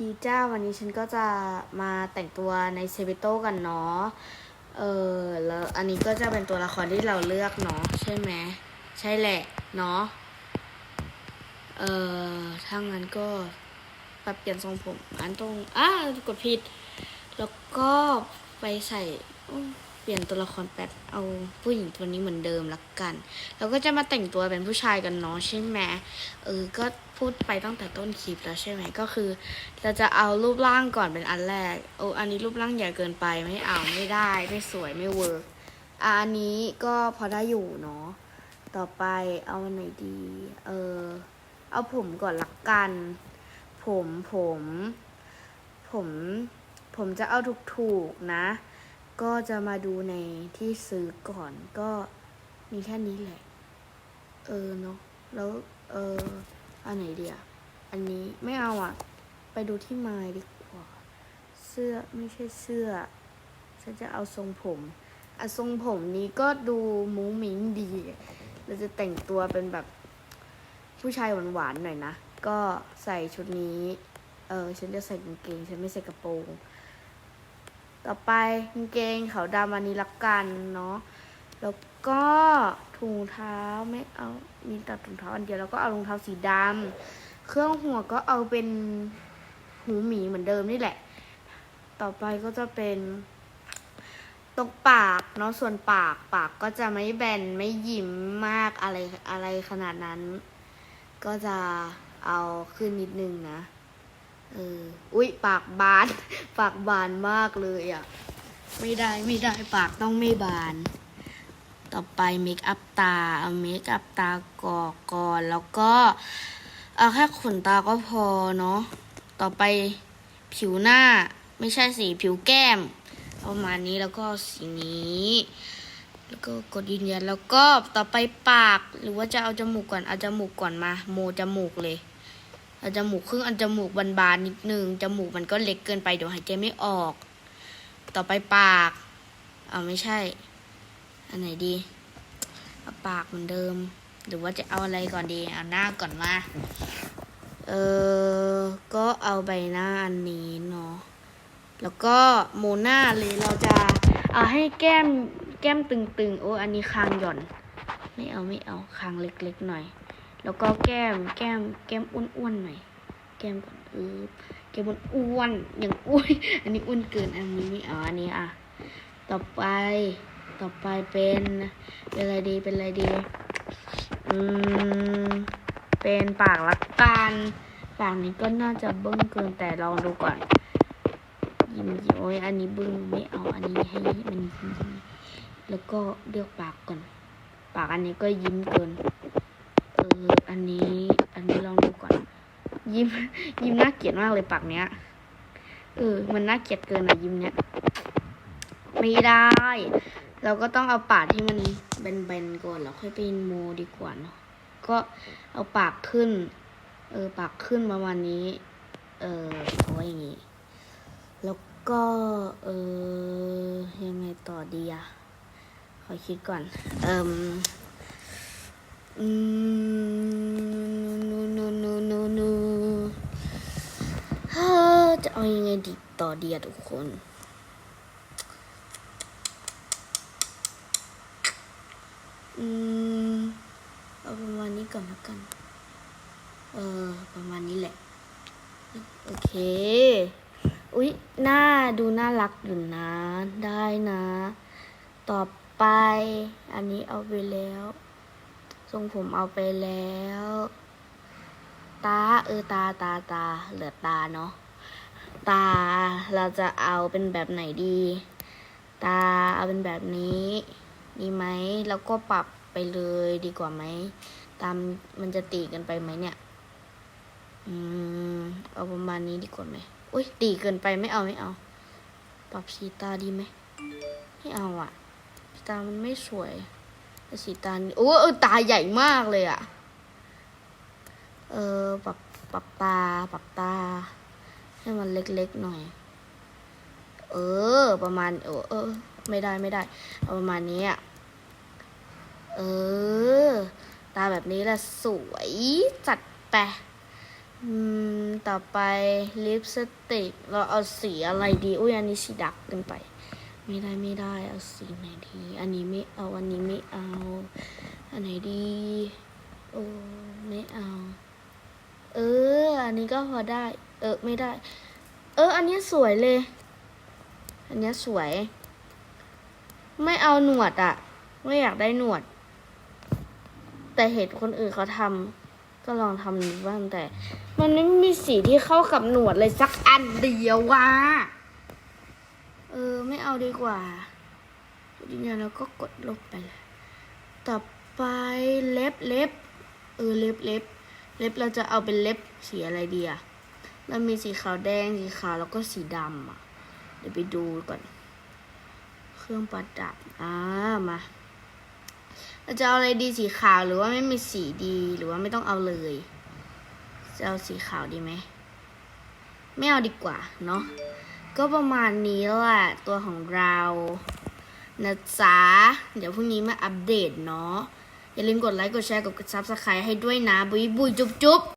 ดีจ้าวันนี้ฉันก็จะมาแต่งตัวในเซเบโตกันเนาะ เออแล้วอันนี้ก็จะเป็นตัวละครที่เราเลือกเนาะใช่ไหมใช่แหละเนาะ เออถ้างั้นก็ปรับเปลี่ยนทรงผมอันตรง อ้ากดผิด แล้วก็ไปใส่อ เปลี่ยนตัวละครแป๊บเอาผู้หญิงตัวนี้เหมือนเดิมละกันแล้วก็จะมาแต่งตัวเป็นผู้ชายกันเนาะใช่ไหมเออก็พูดไปตั้งแต่ต้นคลิปแล้วใช่ไหมก็คือ เราจะเอารูปร่างก่อนเป็นอันแรกโอ้อันนี้รูปร่างใหญ่เกินไปไม่เอาไม่ได้ไม่สวยไม่เวิร์กอันนี้ก็พอได้อยู่เนาะต่อไปเอาอันไหนดี เออเอาผมก่อนละกัน ผมผม ผม ผมจะเอาถูกๆนะ ก็จะมาดูในที่ซื้อก่อนก็มีแค่นี้แหละ เออเนาะแล้วเอออันไหนดีอะอันนี้ไม่เอาอะไปดูที่ไม้ดีกว่า เสื้อไม่ใช่เสื้อ ฉันจะเอาทรงผมอะทรงผมนี้ก็ดูมุ้งมิ้งดี เราจะแต่งตัวเป็นแบบผู้ชายหวานๆหน่อยนะ ก็ใส่ชุดนี้ เออฉันจะใส่กางเกง ฉันไม่ใส่กระโปรง ต่อไปกางเกงขาวดำอันนี้ละกันเนาะแล้วก็ถุงเท้าไม่เอามีแต่ถุงเท้าอันเดียวแล้วก็เอารองเท้าสีดำเครื่องหัวก็เอาเป็นหูหมีเหมือนเดิมนี่แหละ ต่อไปก็จะเป็นตรงปากเนาะส่วนปากปากก็จะไม่แบนไม่ยิ้มมากอะไรอะไรขนาดนั้น ก็จะเอาขึ้นนิดนึงนะ เอออุ๊ยปากบาน ปากบานมากเลยอะ ไม่ได้ไม่ได้ปากต้องไม่บาน ต่อไปเมคอัพตาเอาเมคอัพตากอก่อนแล้วก็เอาแค่ขนตาก็พอเนาะต่อไปผิวหน้าไม่ใช่สีผิวแก้มเอาประมาณนี้แล้วก็สีนี้ แล้วก็กดยืนยันแล้วก็ต่อไปปากหรือว่าจะเอาจมูกก่อนเอาจมูกก่อนมา โมจมูกเลย อาจมูกครึ่งอันจมูกบานๆนิดนึงจมูกมันก็เล็กเกินไปเดี๋ยวหายใจไม่ออก ต่อไปปากเอาไม่ใช่ อันไหนดีเอาปากเหมือนเดิม หรือว่าจะเอาอะไรก่อนดีเอาหน้าก่อนมาเออก็เอาใบหน้าอันนี้เนาะแล้วก็โมหน้าเลยเราจะเอาให้แก้มแก้มตึงๆโอ้อันนี้คางหย่อน ไม่เอาไม่เอาคางเล็กๆหน่อย แล้วก็แก้ม แก้ม แก้มอ้วนๆหน่อย แก้มก่อนเออแก้มอ้วนๆอย่างอ้วนอันนี้อ้วนเกิน อันนี้ไม่เอาอันนี้อะ ต่อไป ต่อไปเป็น เป็นอะไรดี เป็นอะไรดี อืม เป็นปากละกัน ปากนี้ก็น่าจะเบิ้งเกินแต่ลองดูก่อนยิ้มโอ้ยอันนี้บึ้งไม่เอา อันนี้ให้มันยิ้มแล้วก็เลือกปากก่อน ปากอันนี้ก็ยิ้มเกิน อออันนี้ อันนี้ลองดูก่อน ยิ้ม ยิ้มน่าเกลียดมากเลยปากเนี้ย เออ มันน่าเกลียดเกินอะยิ้มเนี้ย ไม่ได้ เราก็ต้องเอาปากที่มันแบนๆก่อนแล้วค่อยไปโมดีกว่าเนาะ ก็เอาปากขึ้น เออ ปากขึ้นประมาณนี้ เออเอาไว้อย่างงี้ แล้วก็ เออ ยังไงต่อดีอะขอคิดก่อน เออืม นูนูนูนูนูเฮ้อจะเอายังไงดีต่อดีอะทุกคนอืมเอาประมาณนี้ก่อนล้วกัน เออ ประมาณนี้แหละ โอเค อุ๊ย หน้าดูน่ารักอยู่นะ ได้นะ ต่อไป อันนี้เอาไปแล้ว ทรงผมเอาไปแล้ว ตา เออตาตาตา เหลือตาเนาะ ตาเราจะเอาเป็นแบบไหนดี ตาเอาเป็นแบบนี้ ดีไหม แล้วก็ปรับไปเลยดีกว่าไหม ตามมันจะตีกันไปไหมเนี่ย อืม เอาประมาณนี้ดีกว่าไหมอุ้ยตีเกินไปไม่เอาไม่เอา ปรับสีตาดีไหม ไม่เอาอะสีตามันไม่สวย สีตานี่โอ้เออตาใหญ่มากเลยอะเออปรับปรับตาปรับตา ให้มันเล็กๆหน่อย เออ ประมาณเออเออไม่ได้ไม่ได้เอาประมาณนี้อะเออ ตาแบบนี้แหละสวยจัดไปอืมต่อไปลิปสติกเราเอาสีอะไรดี อุ้ยอันนี้สีดักเกินไป ไม่ได้ไม่ได้เอาสีไหนดีอันนี้ไม่เอาอันนี้ไม่เอา อันไหนดีโอ้ไม่เอา เออ อันนี้ก็พอได้ เออไม่ได้ เออ อันนี้สวยเลย อันนี้สวย ไม่เอาหนวดอะไม่อยากได้หนวด แต่เห็นคนอื่นเขาทำก็ลองทำดูบ้างแต่ มันไม่มีสีที่เข้ากับหนวดเลยสักอันเดียวว่ะ เออ ไม่เอาดีกว่ายืนยันแล้วก็กดลบไปเลยต่อไปเล็บเล็บเออเล็บเล็บเล็บเราจะเอาเป็นเล็บสีอะไรดีอะเรามีสีขาวแดงสีขาวแล้วก็สีดำอะเดี๋ยวไปดูก่อน เครื่องประดับอ่ามาเราจะเอาอะไรดีสีขาวหรือว่าไม่มีสีดีหรือว่าไม่ต้องเอาเลย จะเอาสีขาวดีไหมไม่เอาดีกว่าเนาะ ก็ประมาณนี้แหละตัวของเรานะจ๊ะ เดี๋ยวพรุ่งนี้มาอัปเดตเนาะ อย่าลืมกดไลค์ กดแชร์ กดซับสไครต์ให้ด้วยนะ บุยบุยจุ๊บจุ๊บ